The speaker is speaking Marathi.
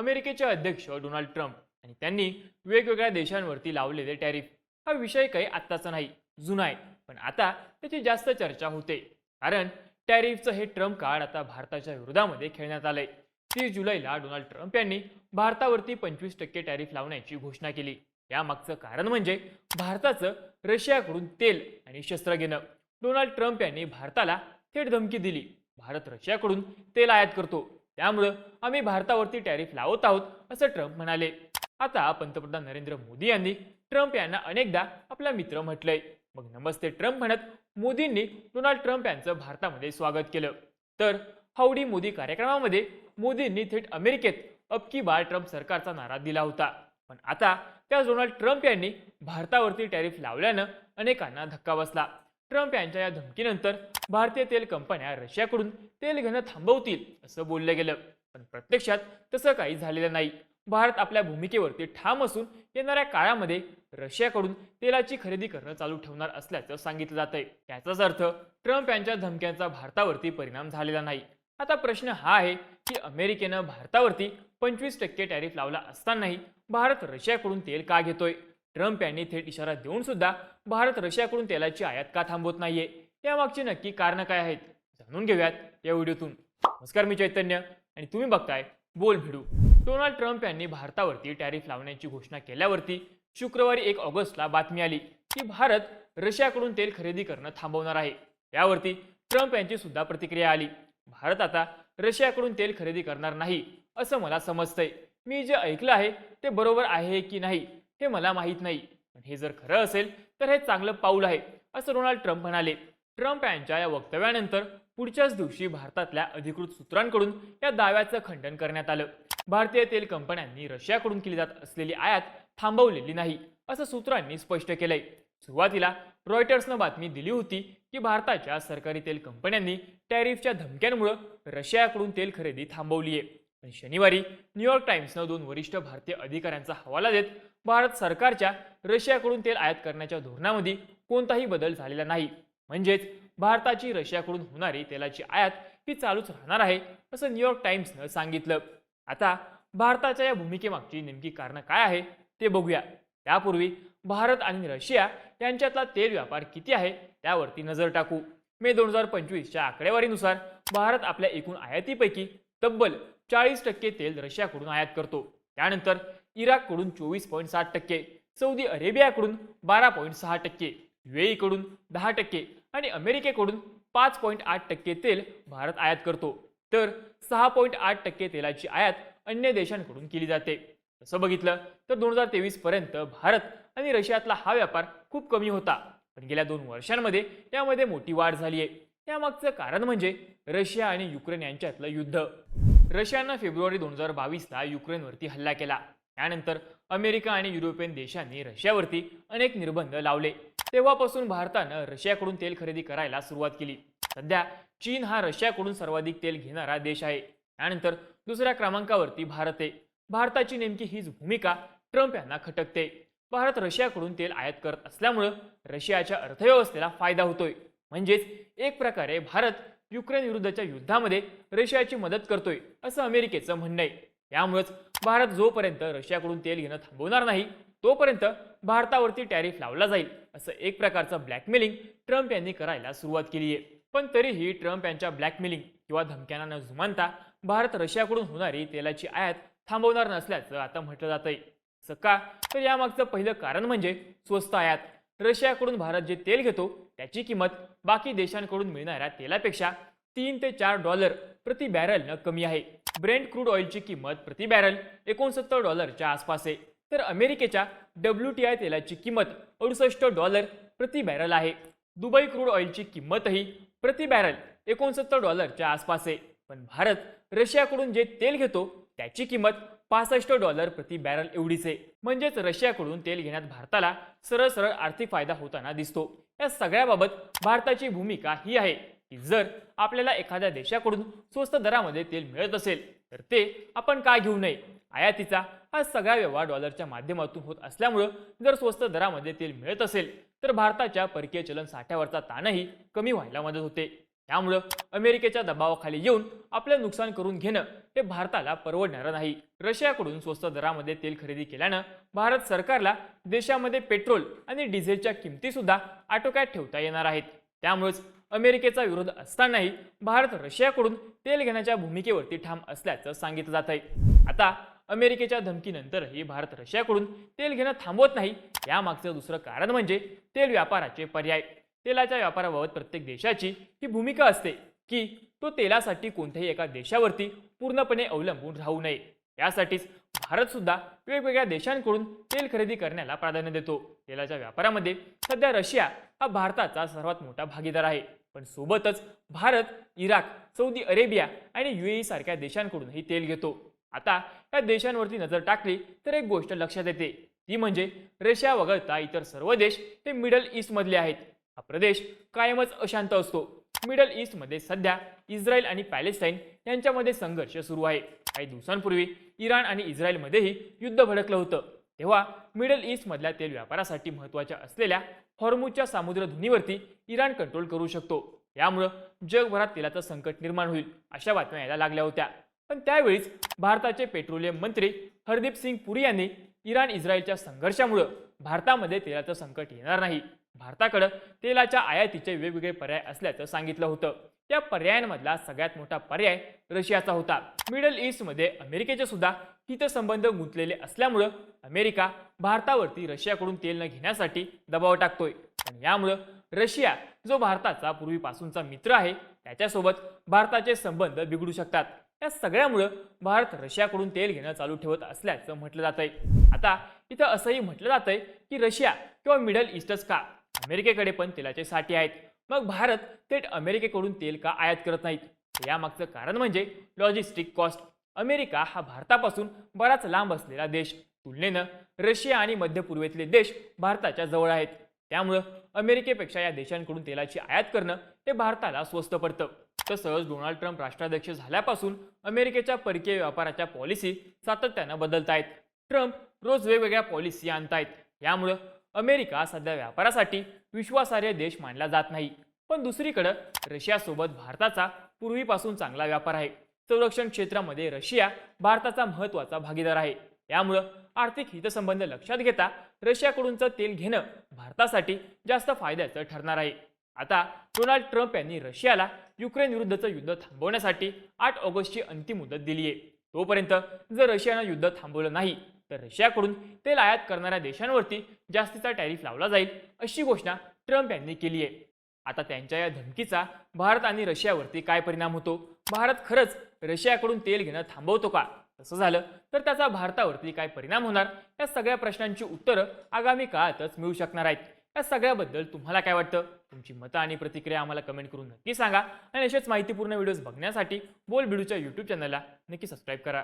अमेरिकेचे अध्यक्ष डोनाल्ड ट्रम्प आणि त्यांनी वेगवेगळ्या देशांवरती लावलेले टॅरिफ. हा विषय काही आत्ताचा नाही जुना आहे. पण आता त्याची जास्त चर्चा होते. कारण टॅरिफचं हे ट्रम्प कार्ड आता भारताच्या विरोधामध्ये खेळण्यात आलंय. तीस जुलैला डोनाल्ड ट्रम्प यांनी भारतावरती पंचवीस टक्के टॅरिफ लावण्याची घोषणा केली. यामागचं कारण म्हणजे भारताचं रशियाकडून तेल आणि शस्त्र घेणं. डोनाल्ड ट्रम्प यांनी भारताला थेट धमकी दिली. भारत रशियाकडून तेल आयात करतो. त्यामुळं आम्ही भारतावरती टॅरिफ लावत आहोत असं ट्रम्प म्हणाले. आता पंतप्रधान नरेंद्र मोदी यांनी ट्रम्प यांना अनेकदा आपला मित्र म्हटलंय. मग नमस्ते ट्रम्प म्हणत मोदींनी डोनाल्ड ट्रम्प यांचं भारतामध्ये स्वागत केलं. तर हाऊडी मोदी कार्यक्रमामध्ये मोदींनी थेट अमेरिकेत अबकी बार ट्रम्प सरकारचा नारा दिला होता. पण आता त्या डोनाल्ड ट्रम्प यांनी भारतावरती टॅरिफ लावल्यानं अनेकांना धक्का बसला. ट्रम्प यांच्या या धमकीनंतर भारतीय तेल कंपन्या रशियाकडून तेल घेणं थांबवतील असं बोललं गेलं. पण प्रत्यक्षात तसं काही झालेलं नाही. भारत आपल्या भूमिकेवरती ठाम असून येणाऱ्या काळामध्ये रशियाकडून तेलाची खरेदी करणं चालू ठेवणार असल्याचं सांगितलं जात आहे याचाच अर्थ ट्रम्प यांच्या धमक्यांचा भारतावरती परिणाम झालेला नाही. आता प्रश्न हा आहे की अमेरिकेनं भारतावरती पंचवीस टक्के टॅरिफ लावला असतानाही भारत रशियाकडून तेल का घेतोय? ट्रम्प यांनी थेट इशारा देऊन सुद्धा भारत रशियाकडून तेलाची आयात का थांबवत नाहीये. यामागची नक्की कारणं काय आहेत जाणून घेऊयात या व्हिडिओतून. नमस्कार मी चैतन्य आणि तुम्ही बघताय बोल भिडू. डोनाल्ड ट्रम्प यांनी भारतावरती टॅरिफ लावण्याची घोषणा केल्यावरती शुक्रवारी एक ऑगस्टला बातमी आली की भारत रशियाकडून तेल खरेदी करणं थांबवणार आहे. यावरती ट्रम्प यांची सुद्धा प्रतिक्रिया आली. भारत आता रशियाकडून तेल खरेदी करणार नाही असं मला समजतंय. मी जे ऐकलं आहे ते बरोबर आहे की नाही? हे मला माहीत नाही. पण हे जर खरं असेल तर हे चांगलं पाऊल आहे असं डोनाल्ड ट्रम्प म्हणाले. ट्रम्प यांच्या या वक्तव्यानंतर पुढच्याच दिवशी भारतातल्या अधिकृत सूत्रांकडून या दाव्याचं खंडन करण्यात आलं. भारतीय तेल कंपन्यांनी रशियाकडून केली जात असलेली आयात थांबवलेली नाही असं सूत्रांनी स्पष्ट केलंय. सुरुवातीला रॉयटर्सनं बातमी दिली होती की भारताच्या सरकारी तेल कंपन्यांनी टॅरिफच्या धमक्यांमुळे रशियाकडून तेल खरेदी थांबवली आहे पण शनिवारी न्यूयॉर्क टाइम्सनं दोन वरिष्ठ भारतीय अधिकाऱ्यांचा हवाला देत भारत सरकारच्या रशियाकडून तेल आयात करण्याच्या धोरणामध्ये कोणताही बदल झालेला नाही. म्हणजेच भारताची रशियाकडून होणारी तेलाची आयात ही चालूच राहणार आहे असं न्यूयॉर्क टाइम्सनं सांगितलं. आता भारताच्या या भूमिकेमागची नेमकी कारणं काय आहे ते बघूया. त्यापूर्वी भारत आणि रशिया यांच्यातला तेल व्यापार किती आहे त्यावरती नजर टाकू. मे दोन हजार पंचवीसच्या आकडेवारीनुसार भारत आपल्या एकूण आयातीपैकी तब्बल चाळीस टक्के तेल रशियाकडून आयात करतो. त्यानंतर इराककडून चोवीस पॉईंट सात टक्के सौदी अरेबियाकडून बारा पॉईंट सहा टक्के युएईकडून दहा टक्के आणि अमेरिकेकडून पाच पॉईंट आठ टक्के तेल भारत आयात करतो. तर सहा पॉईंट आठ टक्के तेलाची आयात अन्य देशांकडून केली जाते. तसं बघितलं तर दोन हजार तेवीस पर्यंत भारत आणि रशियातला हा व्यापार खूप कमी होता. पण गेल्या दोन वर्षांमध्ये यामध्ये मोठी वाढ झाली आहे. त्यामागचं कारण म्हणजे रशिया आणि युक्रेन यांच्यातलं युद्ध. रशियानं फेब्रुवारी दोन हजार बावीसला युक्रेनवरती हल्ला केला. त्यानंतर अमेरिका आणि युरोपियन देशांनी रशियावरती अनेक निर्बंध लावले. तेव्हापासून भारतानं रशियाकडून तेल खरेदी करायला सुरुवात केली. सध्या चीन हा रशियाकडून सर्वाधिक तेल घेणारा देश आहे. त्यानंतर दुसऱ्या क्रमांकावरती भारत आहे. भारताची नेमकी हीच भूमिका ट्रम्प यांना खटकते. भारत रशियाकडून तेल आयात करत असल्यामुळं रशियाच्या अर्थव्यवस्थेला फायदा होतोय. म्हणजेच एक प्रकारे भारत युक्रेन विरुद्धच्या युद्धामध्ये रशियाची मदत करतोय असं अमेरिकेचं म्हणणं आहे. यामुळेच भारत जोपर्यंत रशियाकडून तेल घेणं थांबवणार नाही तोपर्यंत भारतावरती टॅरिफ लावला जाईल असं एक प्रकारचं ब्लॅकमेलिंग ट्रम्प यांनी करायला सुरुवात केली आहे. पण तरीही ट्रम्प यांच्या ब्लॅकमेलिंग किंवा धमक्यांना न जुमानता भारत रशियाकडून होणारी तेलाची आयात थांबवणार नसल्याचं आता म्हटलं जात आहे असं का तर यामागचं पहिलं कारण म्हणजे स्वस्त आयात. रशियाकडून भारत जे तेल घेतो त्याची किंमत बाकी देशांकडून मिळणाऱ्या तेलापेक्षा तीन ते चार डॉलर प्रति बॅरलनं कमी आहे. ब्रेंट क्रूड ऑइलची किंमत प्रति बॅरल एकोणसत्तर डॉलरच्या आसपास आहे. तर अमेरिकेच्या डब्ल्यू टी आय तेलाची किंमत अडुसष्ट डॉलर प्रति बॅरल आहे. दुबई क्रूड ऑइलची किंमतही प्रति बॅरल एकोणसत्तर डॉलरच्या आसपास आहे. पण भारत रशियाकडून जे तेल घेतो त्याची किंमत पासष्ट डॉलर प्रति बॅरल एवढीच आहे. म्हणजेच रशियाकडून तेल घेण्यात भारताला सरळ सरळ आर्थिक फायदा होताना दिसतो. या सगळ्याबाबत भारताची भूमिका ही आहे. की जर आपल्याला एखाद्या देशाकडून स्वस्त दरामध्ये तेल मिळत असेल तर ते आपण का घेऊ नये? आयातीचा हा सगळा व्यवहार डॉलरच्या माध्यमातून होत असल्यामुळं जर स्वस्त दरामध्ये तेल मिळत असेल तर भारताच्या परकीय चलन साठ्यावरचा ताणही कमी व्हायला मदत होते. त्यामुळं अमेरिकेच्या दबावाखाली येऊन आपलं नुकसान करून घेणं हे भारताला परवडणारं नाही. रशियाकडून स्वस्त दरामध्ये तेल खरेदी केल्यानं भारत सरकारला देशामध्ये पेट्रोल आणि डिझेलच्या किमतीसुद्धा आटोक्यात ठेवता येणार आहेत. त्यामुळेच अमेरिकेचा विरोध असतानाही भारत रशियाकडून तेल घेण्याच्या भूमिकेवरती ठाम असल्याचं सांगितलं जात आहे आता अमेरिकेच्या धमकीनंतरही भारत रशियाकडून तेल घेणं थांबवत नाही यामागचं दुसरं कारण म्हणजे तेल व्यापाराचे पर्याय. तेलाच्या व्यापाराबाबत प्रत्येक देशाची ही भूमिका असते की तो तेलासाठी कोणत्याही एका देशावरती पूर्णपणे अवलंबून राहू नये. यासाठीच भारत सुद्धा वेगवेगळ्या देशांकडून तेल खरेदी करण्याला प्राधान्य देतो. तेलाच्या व्यापारामध्ये सध्या रशिया हा भारताचा सर्वात मोठा भागीदार आहे. पण सोबतच भारत इराक सौदी अरेबिया आणि युएई सारख्या देशांकडूनही तेल घेतो. आता या देशांवरती नजर टाकली तर एक गोष्ट लक्षात येते. ती म्हणजे रशिया वगळता इतर सर्व देश हे मिडल ईस्टमधले आहेत. हा प्रदेश कायमच अशांत असतो. मिडल ईस्टमध्ये सध्या इस्रायल आणि पॅलेस्टाईन यांच्यामध्ये संघर्ष सुरू आहे. काही दिवसांपूर्वी इराण आणि इस्रायलमध्येही युद्ध भडकलं होतं. तेव्हा मिडल ईस्टमधल्या तेल व्यापारासाठी महत्त्वाच्या असलेल्या हॉर्मुजच्या सामुद्रधुनीवरती इराण कंट्रोल करू शकतो. यामुळं जगभरात तेलाचं संकट निर्माण होईल अशा बातम्या यायला लागल्या होत्या. पण त्यावेळीच भारताचे पेट्रोलियम मंत्री हरदीप सिंग पुरी यांनी इराण इस्रायलच्या संघर्षामुळं भारतामध्ये तेलाचं संकट येणार नाही. भारताकडं तेलाच्या आयातीचे वेगवेगळे पर्याय असल्याचं सांगितलं होतं. त्या पर्यायांमधला सगळ्यात मोठा पर्याय रशियाचा होता. मिडल ईस्टमध्ये अमेरिकेचे सुद्धा हितसंबंध गुंतलेले असल्यामुळं अमेरिका भारतावरती रशियाकडून तेल न घेण्यासाठी दबाव टाकतोय. आणि यामुळं रशिया जो भारताचा पूर्वीपासूनचा मित्र आहे त्याच्यासोबत भारताचे संबंध बिघडू शकतात. या सगळ्यामुळं भारत रशियाकडून तेल घेणं चालू ठेवत असल्याचं म्हटलं जात आहे आता इथं असंही म्हटलं जात आहे की रशिया किंवा मिडल ईस्टच का? अमेरिकेकडे पण तेलाचे साठे आहेत. मग भारत थेट अमेरिकेकडून तेल का आयात करत नाहीत? यामागचं कारण म्हणजे लॉजिस्टिक कॉस्ट अमेरिका हा भारतापासून बराच लांब असलेला देश. तुलनेनं रशिया आणि मध्य पूर्वेतले देश भारताच्या जवळ आहेत. त्यामुळं अमेरिकेपेक्षा या देशांकडून तेलाची आयात करणं हे भारताला स्वस्त पडतं. तसंच डोनाल्ड ट्रम्प राष्ट्राध्यक्ष झाल्यापासून अमेरिकेच्या परकीय व्यापाराच्या पॉलिसी सातत्यानं बदलत आहेत ट्रम्प रोज वेगवेगळ्या पॉलिसी आणतायत. यामुळं अमेरिका सध्या व्यापारासाठी विश्वासार्ह देश मानला जात नाही. पण दुसरीकडं रशियासोबत भारताचा पूर्वीपासून चांगला व्यापार आहे. संरक्षण क्षेत्रामध्ये रशिया भारताचा महत्त्वाचा भागीदार आहे. त्यामुळं आर्थिक हितसंबंध लक्षात घेता रशियाकडूनचं तेल घेणं भारतासाठी जास्त फायद्याचं ठरणार आहे. आता डोनाल्ड ट्रम्प यांनी रशियाला युक्रेन विरुद्धचं युद्ध थांबवण्यासाठी आठ ऑगस्टची अंतिम मुदत दिली आहे तोपर्यंत जर रशियानं युद्ध थांबवलं नाही तर रशियाकडून तेल आयात करणाऱ्या देशांवरती जास्तीचा टॅरिफ लावला जाईल अशी घोषणा ट्रम्प यांनी केली आहे. आता त्यांच्या या धमकीचा भारत आणि रशियावरती काय परिणाम होतो? भारत खरंच रशियाकडून तेल घेणं थांबवतो का? तसं झालं तर त्याचा भारतावरती काय परिणाम होणार? या सगळ्या प्रश्नांची उत्तरं आगामी काळातच मिळू शकणार आहेत. या सगळ्याबद्दल तुम्हाला काय वाटतं? तुमची मतं आणि प्रतिक्रिया आम्हाला कमेंट करून नक्की सांगा. आणि असेच माहितीपूर्ण व्हिडिओज बघण्यासाठी बोल बिडूच्या यूट्यूब चॅनलला नक्की सबस्क्राईब करा.